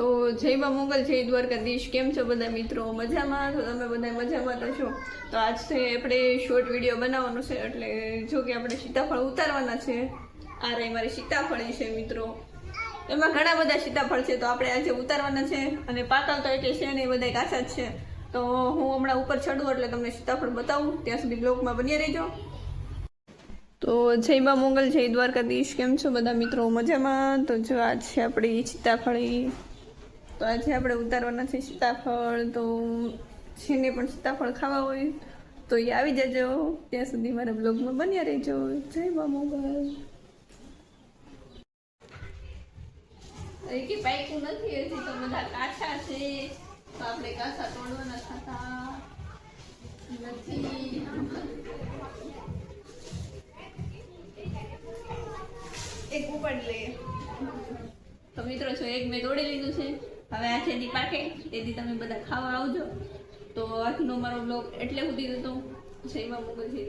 તો જય મા મોગલ, જય દ્વારકાધીશ. કેમ છો બધા મિત્રો? મજામાં? તો તમે બધા મજામાં તો છો? તો આજ છે આપણે શોર્ટ વીડિયો બનાવવાનો છે, એટલે જો કે આપણે સીતાફળ ઉતારવાના છે. આ રહી મારી સીતાફળી છે, મિત્રો. એમાં ઘણા બધા સીતાફળ છે, તો આપણે આજે ઉતારવાના છે. અને પાકલ તો એટલે છે ને એ બધા કાચા જ છે. તો હું હમણાં ઉપર ચડું એટલે તમને સીતાફળ બતાવું. ત્યાં સુધી બ્લોગમાં બની રહેજો. તો જય બા મોગલ, જય દ્વારકાધીશ. કેમ છો બધા મિત્રો? મજામાં? તો જો આજ છે આપણી સીતાફળી. તો આજે આપણે ઉતારવાના છે સીતાફળ. તો જેને પણ સીતાફળ ખાવા હોય તો એ આવી જજો. ત્યાં સુધી મારા બ્લોગમાં બન્યા રહેજો. જય બા મોગલ. કે પાક્યું નથી હજી તો બધા કાચા છે. તો આપણે કાચા તોડવાના થતા નથી. એક ઉપાડી લઈએ તો મિત્રો છો એક મેં તોડી લીધું છે હવે આ જેથી પાકે તેથી તમે બધા ખાવા આવજો. તો આજનો મારો બ્લોગ એટલે સુધી હતો સેવા મોકલ છે